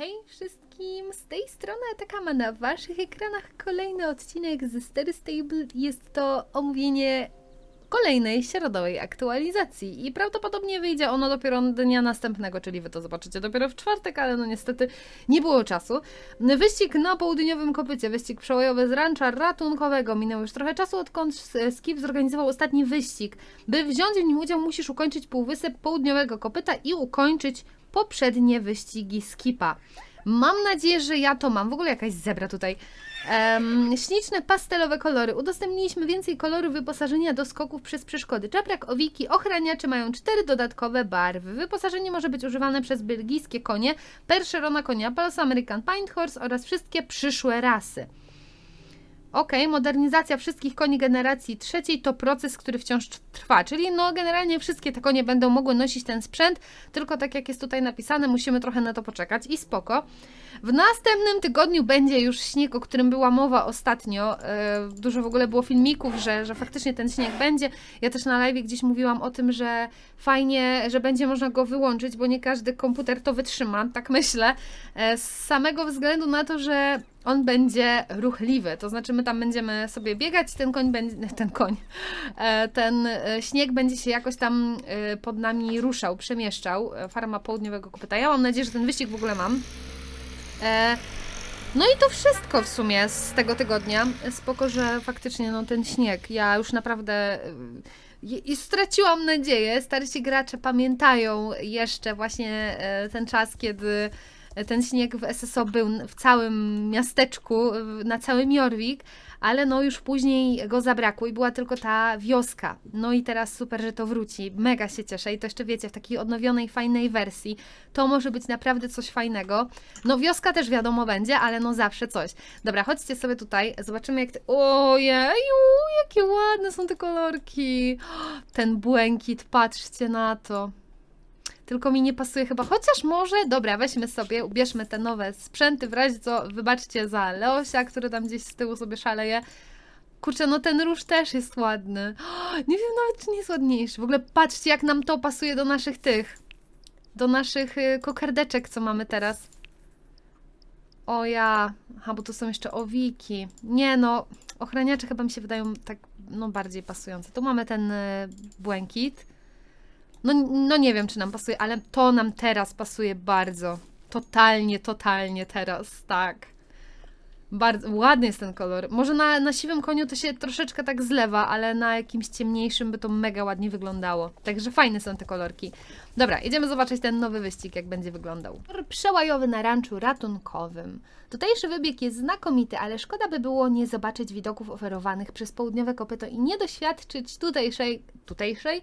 Hej wszystkim, z tej strony Atakama na waszych ekranach kolejny odcinek z Stery Stable. Jest to omówienie kolejnej środowej aktualizacji i prawdopodobnie wyjdzie ono dopiero dnia następnego, czyli wy to zobaczycie dopiero w czwartek, ale no niestety nie było czasu. Wyścig na południowym kopycie, wyścig przełajowy z rancza ratunkowego. Minęło już trochę czasu, odkąd Skip zorganizował ostatni wyścig. By wziąć w nim udział, musisz ukończyć półwysep południowego kopyta i ukończyć poprzednie wyścigi Skipa. Mam nadzieję, że ja to mam. W ogóle jakaś zebra tutaj. Em, śliczne pastelowe kolory. Udostępniliśmy więcej kolorów wyposażenia do skoków przez przeszkody. Czaprak, owiki, ochraniacze mają cztery dodatkowe barwy. Wyposażenie może być używane przez belgijskie konie, Percherona konia, Pals American Pint Horse oraz wszystkie przyszłe rasy. Ok, modernizacja wszystkich koni generacji trzeciej to proces, który wciąż trwa, czyli no generalnie wszystkie te konie będą mogły nosić ten sprzęt, tylko tak jak jest tutaj napisane, musimy trochę na to poczekać i spoko. W następnym tygodniu będzie już śnieg, o którym była mowa ostatnio. E, dużo w ogóle było filmików, że, że faktycznie ten śnieg będzie. Ja też na live gdzieś mówiłam o tym, że fajnie, że będzie można go wyłączyć, bo nie każdy komputer to wytrzyma, tak myślę. E, z samego względu na to, że on będzie ruchliwy, to znaczy my tam będziemy sobie biegać, ten koń będzie, ten koń, e, ten e, śnieg będzie się jakoś tam e, pod nami ruszał, przemieszczał. Farma południowego kopyta. Ja mam nadzieję, że ten wyścig w ogóle mam. No i to wszystko w sumie z tego tygodnia. Spoko, że faktycznie no, ten śnieg, ja już naprawdę i straciłam nadzieję. Starsi gracze pamiętają jeszcze właśnie ten czas, kiedy ten śnieg w SSO był w całym miasteczku, na całym Jorvik, ale no już później go zabrakło i była tylko ta wioska. No i teraz super, że to wróci. Mega się cieszę i to jeszcze wiecie, w takiej odnowionej, fajnej wersji. To może być naprawdę coś fajnego. No wioska też wiadomo będzie, ale no zawsze coś. Dobra, chodźcie sobie tutaj, zobaczymy jak... Te... Ojeju, jakie ładne są te kolorki. Ten błękit, patrzcie na to. Tylko mi nie pasuje chyba, chociaż może, dobra, weźmy sobie, ubierzmy te nowe sprzęty, w razie co, wybaczcie za Leosia, który tam gdzieś z tyłu sobie szaleje. Kurczę, no ten róż też jest ładny. Nie wiem nawet, czy nie jest ładniejszy. W ogóle patrzcie, jak nam to pasuje do naszych tych, do naszych y, kokardeczek, co mamy teraz. O ja, aha, bo tu są jeszcze owiki. Nie no, ochraniacze chyba mi się wydają tak, no bardziej pasujące. Tu mamy ten y, błękit. No, no nie wiem, czy nam pasuje, ale to nam teraz pasuje bardzo. Totalnie, totalnie teraz, tak. Bardzo ładny jest ten kolor. Może na, na siwym koniu to się troszeczkę tak zlewa, ale na jakimś ciemniejszym by to mega ładnie wyglądało. Także fajne są te kolorki. Dobra, idziemy zobaczyć ten nowy wyścig, jak będzie wyglądał. Przełajowy na ranczu ratunkowym. Tutejszy wybieg jest znakomity, ale szkoda by było nie zobaczyć widoków oferowanych przez południowe kopyto i nie doświadczyć tutejszej, tutejszej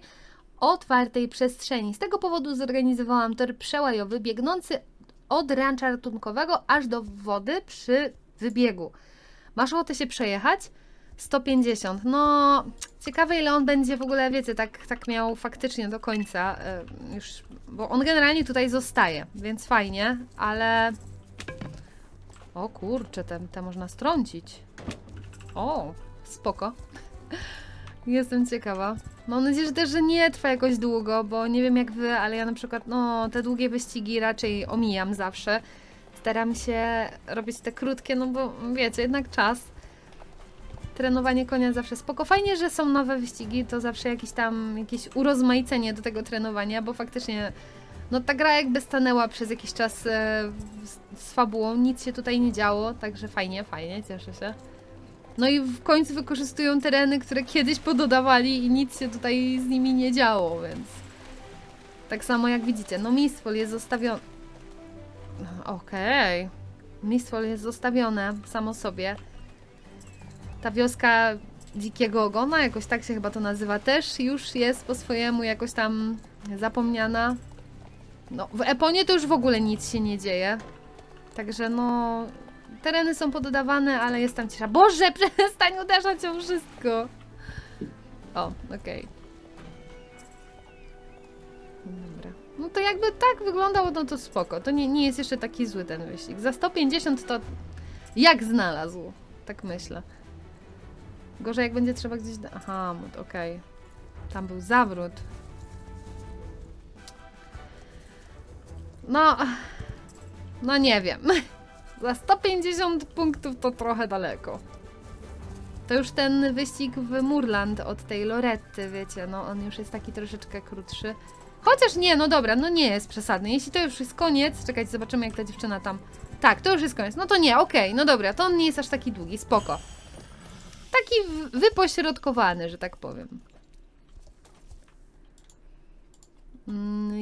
otwartej przestrzeni. Z tego powodu zorganizowałam tor przełajowy biegnący od rancza ratunkowego aż do wody przy wybiegu. Masz ochotę się przejechać? 150. No, ciekawe ile on będzie w ogóle, wiecie, tak, tak miał faktycznie do końca e, już, bo on generalnie tutaj zostaje, więc fajnie, ale... O kurczę, te, te można strącić. O, spoko. Jestem ciekawa. Mam nadzieję, że też, że nie trwa jakoś długo, bo nie wiem jak wy, ale ja na przykład, no, te długie wyścigi raczej omijam zawsze. Staram się robić te krótkie, no bo wiecie, jednak czas. Trenowanie konia zawsze spoko. Fajnie, że są nowe wyścigi, to zawsze jakieś tam, jakieś urozmaicenie do tego trenowania, bo faktycznie, no ta gra jakby stanęła przez jakiś czas e, z, z fabułą, nic się tutaj nie działo, także fajnie, fajnie, cieszę się. No i w końcu wykorzystują tereny, które kiedyś pododawali i nic się tutaj z nimi nie działo, więc... Tak samo jak widzicie, no Mistfall jest zostawione... Okej. Mistfall jest zostawione samo sobie. Ta wioska Dzikiego Ogona, jakoś tak się chyba to nazywa, też już jest po swojemu jakoś tam zapomniana. No, w Eponie to już w ogóle nic się nie dzieje. Także no, tereny są pododawane, ale jest tam cisza. Boże, przestań uderzać o wszystko. O, okej. Dobra. No to jakby tak wyglądało, no to spoko. To nie, nie jest jeszcze taki zły ten wyścig. Za 150 to jak znalazł, tak myślę. Gorzej jak będzie trzeba gdzieś... Aha, okej. Tam był zawrót. No, No nie wiem. Za 150 punktów to trochę daleko. To już ten wyścig w Murland od tej Loretty, wiecie, no on już jest taki troszeczkę krótszy. Chociaż nie, no dobra, no nie jest przesadny. Jeśli to już jest koniec, czekajcie, zobaczymy jak ta dziewczyna tam... Tak, to już jest koniec. No to nie, okej, no dobra, to on nie jest aż taki długi, spoko. Taki wypośrodkowany, że tak powiem.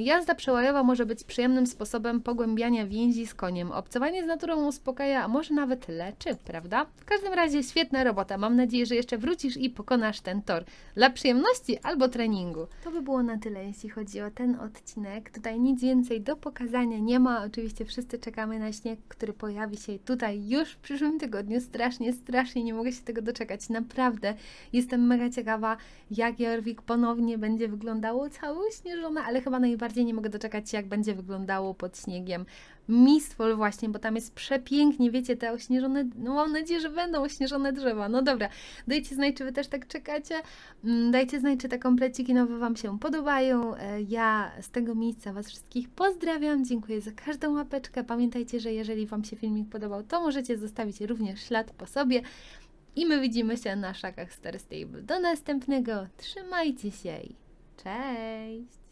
Jazda przełajowa może być przyjemnym sposobem pogłębiania więzi z koniem. Obcowanie z naturą uspokaja, a może nawet leczy, prawda? W każdym razie świetna robota. Mam nadzieję, że jeszcze wrócisz i pokonasz ten tor. Dla przyjemności albo treningu. To by było na tyle, jeśli chodzi o ten odcinek. Tutaj nic więcej do pokazania nie ma. Oczywiście wszyscy czekamy na śnieg, który pojawi się tutaj już w przyszłym tygodniu. Strasznie, strasznie nie mogę się tego doczekać. Naprawdę jestem mega ciekawa, jak Jorvik ponownie będzie wyglądało cały śnieżone, ale chyba najbardziej nie mogę doczekać się, jak będzie wyglądało pod śniegiem Mistfall właśnie, bo tam jest przepięknie, wiecie, te ośnieżone, no mam nadzieję, że będą ośnieżone drzewa. No dobra, dajcie znać, czy Wy też tak czekacie. Mm, Dajcie znać, czy te kompleciki nowe Wam się podobają. E, Ja z tego miejsca Was wszystkich pozdrawiam, dziękuję za każdą łapeczkę. Pamiętajcie, że jeżeli Wam się filmik podobał, to możecie zostawić również ślad po sobie. I my widzimy się na szakach Star Stable. Do następnego. Trzymajcie się i cześć!